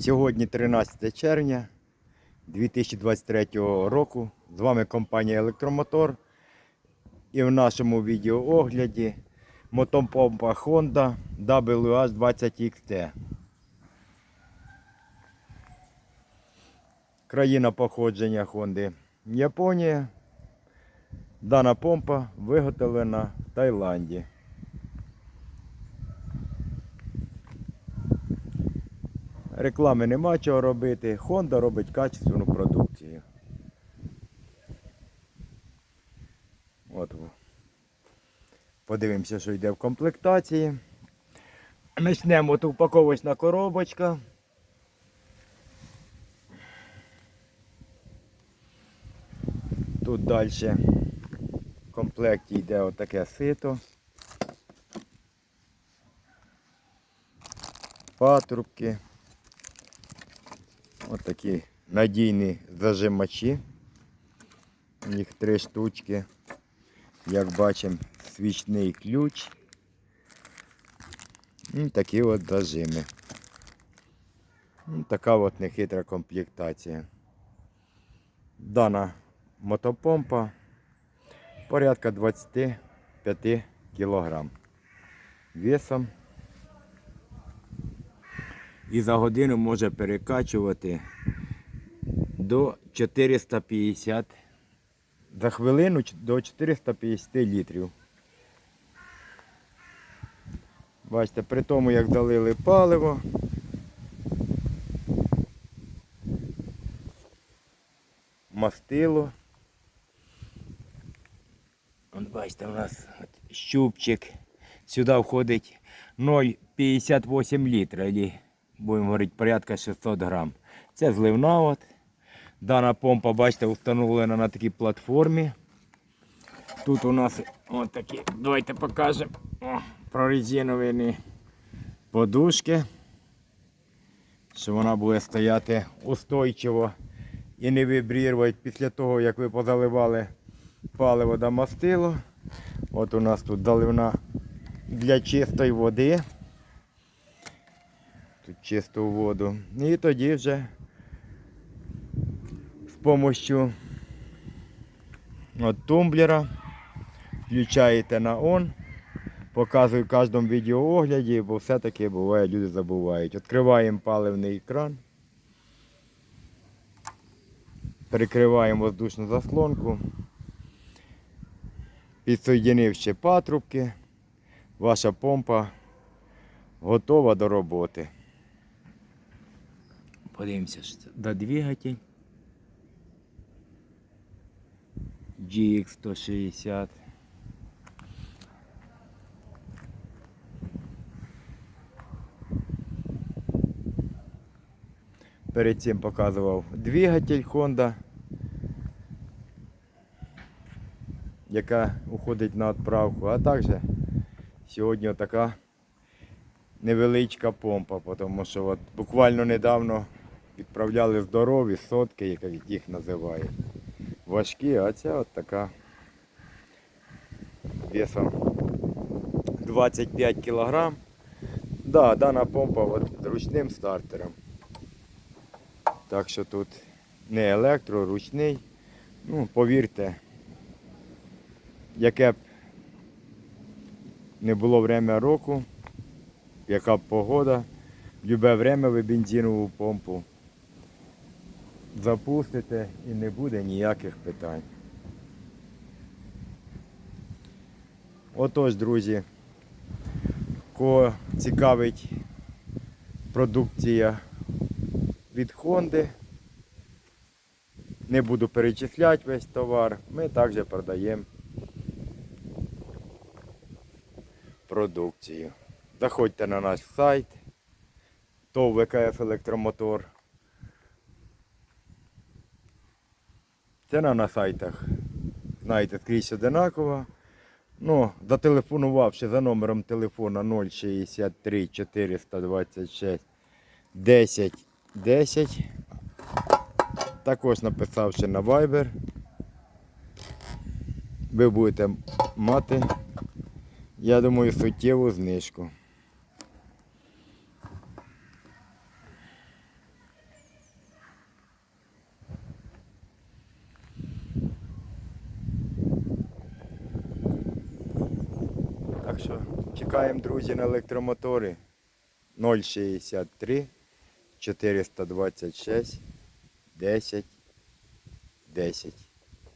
Сьогодні 13 червня 2023 року. З вами компанія Електромотор. І в нашому відеоогляді мотопомпа Honda WH20XT. Країна походження Honda Японія. Дана помпа виготовлена в Таїланді. Реклами нема чого робити. Honda робить качественну продукцію. От. Подивимося, що йде в комплектації. Почнемо от упаковочна коробочка. Тут далі в комплекті йде отаке сито. Патрубки. Ось такі надійні зажимачі. Їх три штучки. Як бачимо, свічний ключ. І такі от зажими. Така от нехитра комплектація. Дана мотопомпа порядка 25 кг. Весом і за годину може перекачувати до 450 за хвилину до 450 літрів. Бачите, при тому як залили паливо. Мастило. От бачите, у нас щупчик. Сюди входить 0,58 літра, будемо говорити, порядка 600 грам. Це зливна. От. Дана помпа, бачите, встановлена на такій платформі. Тут у нас от такі, давайте покажемо прорезиновані подушки, що вона буде стояти устойчиво і не вибрірувати після того, як ви позаливали паливо да мастило. От у нас тут заливна для чистої води. Тут чисту воду. І тоді вже з допомогою от тумблера включаєте на он. Показую в кожному відеоогляді, бо все-таки буває, люди забувають. Відкриваємо паливний кран. Перекриваємо воздушну заслонку. Підсоєдинивши патрубки, ваша помпа готова до роботи. Подивимося, що це до двигатель. GX160. Перед цим показував двигатель Honda, яка уходить на відправку, а також сьогодні така невеличка помпа, тому що от буквально недавно відправляли здорові сотки, як їх називають. Важкі, а ця от така весом 25 кг. Да, дана помпа от ручним стартером. Так що тут не електро, ручний. Ну, повірте, яке б не було время року, яка б погода, в любе время ви бензинову помпу запустите і не буде ніяких питань. Отож, друзі, кого цікавить продукція від Honda, не буду перечисляти весь товар, ми також продаємо продукцію. Заходьте на наш сайт ТОВ ВКФ Електромотор. Ціна на сайтах, знаєте, скрізь одинакова. Ну, зателефонувавши за номером телефона 063 426 10 10. Також написавши на Viber, ви будете мати, я думаю, суттєву знижку. Так що чекаємо, друзі, на електромотори 063 426 10 10.